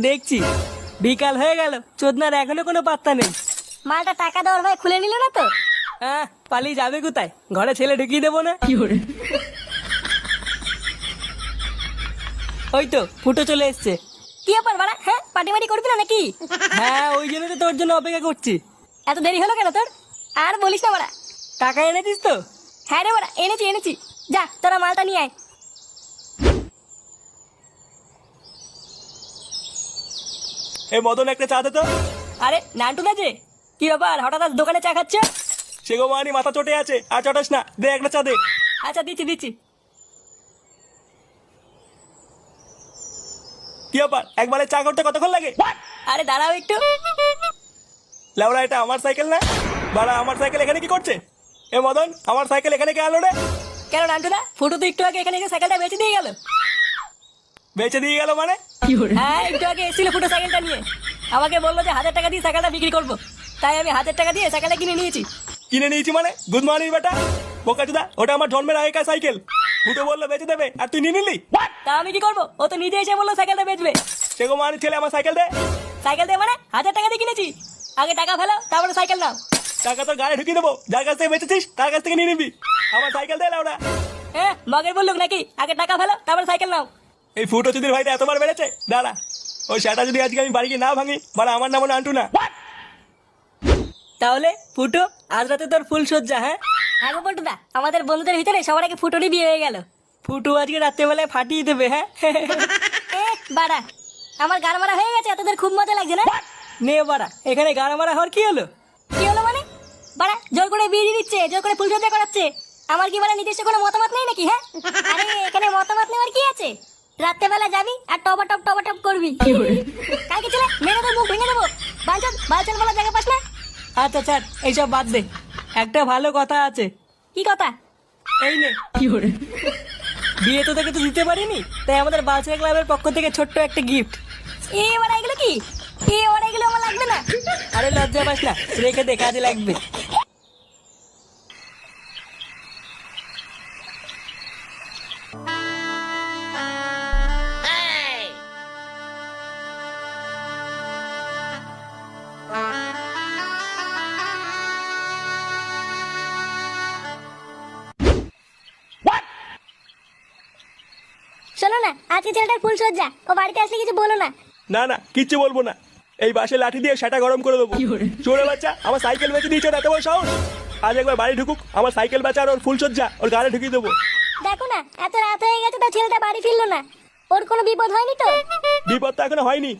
দেখছি। বিকাল হয়ে গেল চোদনার এখনও কোনো পাত্তা নেই। মালটা টাকা দেওয়ার ভাই খুলে নিল না তো? হ্যাঁ পালিয়ে যাবে কোথায়? ঘরে ছেলে ঢুকিয়ে দেবো না? কি করে? ওই তো ফুটো চলে এসছে। কি ব্যাপার বাড়া? হ্যাঁ পার্টি মাটি করবি না নাকি? হ্যাঁ ওই জন্য তো তোর জন্য অপেক্ষা করছি। এত দেরি হলো কেন তোর? আর বলিস না বাড়া। টাকা এনেছিস তো? হ্যাঁ রে বাড়া এনেছি এনেছি। যা তোরা মালটা নিয়ে আয়। এ মদন একটা চা দে তো। আরে নান্টু না যে? কি ব্যাপার হঠাৎ আজ দোকানে চা খাচ্ছ? সে গো মানি মাথা চটে আছে। আর চটাস না দে একটা চা দে। আচ্ছা দিচ্ছি দিচ্ছি। কি ব্যাপার একবারে চা করতে কতক্ষণ লাগে? আরে দাঁড়াও একটু। লেওড়া এটা আমার সাইকেল না? বাড়া আমার সাইকেল এখানে কি করছে? এ মদন আমার সাইকেল এখানে কে আলো রে? কেন নান্টু দা ফুটো তো একটু আগে এখানে সাইকেলটা বেঁচে দিয়ে গেল। বেঁচে দিয়ে গেল মানে? হ্যাঁ একটু আগে এসেছিল ফুটো সাইকেলটা নিয়ে। আমাকে বলল যে হাজার টাকা দিয়ে সাইকেলটা বিক্রি করব। তাই আমি হাজার টাকা দিয়ে সাইকেলটা কিনে নিয়েছি। কিনে নিয়েছি মানে? গুড মর্নিং বেটা। বোকা বোকাচুদা ওটা আমার জন্মের আগেকার সাইকেল। ফুটো বলল বেঁচে দেবে। আর তুই নিয়ে নিলি? তা আমি কি করব? ও তো নিজে এসে বলল সাইকেলটা বেচবে। সে গো মানি ছেলে আমার সাইকেল দে। সাইকেল দিয়ে মানে? হাজার টাকা দিয়ে কিনেছি। আগে টাকা ফেলো তারপরে সাইকেল নাও। টাকা তোর গাড়ি ঢুকিয়ে দেবো। যার কাছ থেকে বেঁচেছিস তার কাছ থেকে নিয়ে নিবি। আমার সাইকেল দে লেওড়া হ্যাঁ মগের বললুক নাকি? আগে টাকা ফেলো তারপরে সাইকেল নাও। এই ফুটো চুদির ভাইটা এতবার বেড়েছে? দাঁড়া। ওই সেটা যদি আজকে আমি বাড়ি গিয়ে না ভাঙি মানে আমার নাম আন্টু না। তাহলে ফুটো আজ রাতে তোর ফুল সজ্জা হ্যাঁ? আগে বলটু দা আমাদের বন্ধুদের ভিতরে সবার আগে ফুটোরই বিয়ে হয়ে গেল। ফুটো আজকে রাত্রেবেলায় ফাটিয়ে দেবে হ্যাঁ? এ বাড়া আমার গান মারা হয়ে গেছে তোদের খুব মজা লাগছে না? নে বাড়া এখানে গান মারা হওয়ার কি হলো? কি হলো মানে? বাড়া জোর করে বিয়ে দিয়ে দিচ্ছে জোর করে ফুল সজ্জা করাচ্ছে। আমার কি মানে নিজস্ব কোনো মতামত নেই নাকি হ্যাঁ? আরে এখানে মতামত নেওয়ার কি আছে? রাত্রেবেলা যাবি আর টবা টপ টবা টপ করবি কালকে চলে মেরে দেবো ভেঙে দেবো। বালচন বালচন বলার জায়গা পাস না? আচ্ছা ছাড় এইসব বাদ দে। একটা ভালো কথা আছে। কি কথা? এই নে। কি করে বিয়ে তো তোকে তো দিতে পারিনি তাই আমাদের বাচ্চা ক্লাবের পক্ষ থেকে ছোট্ট একটা গিফট এ এবার এগুলো কি? এ এবার এগুলো আমার লাগবে না? আরে লজ্জা পাস না রেখে দে কাজে লাগবে। না আজকে ছেলেটার ফুল সজ্জা ও বাড়িতে আসলে কিছু বলো না। না না কিচ্ছু বলব না। এই বাসে লাঠি দিয়ে সেটা গরম করে দেবো। চোরে বাচ্চা আমার সাইকেল বেঁচে দিয়েছ এত বড় শহর আজ একবার বাড়ি ঢুকুক আমার সাইকেল বেচা আর ওর ফুল সজ্জা ওর গাড়ি ঢুকিয়ে দেবো। দেখো না এত রাত হয়ে গেছে তো ছেলেটা বাড়ি ফিরলো না। ওর কোনো বিপদ হয়নি তো? বিপদ তো এখনও হয়নি।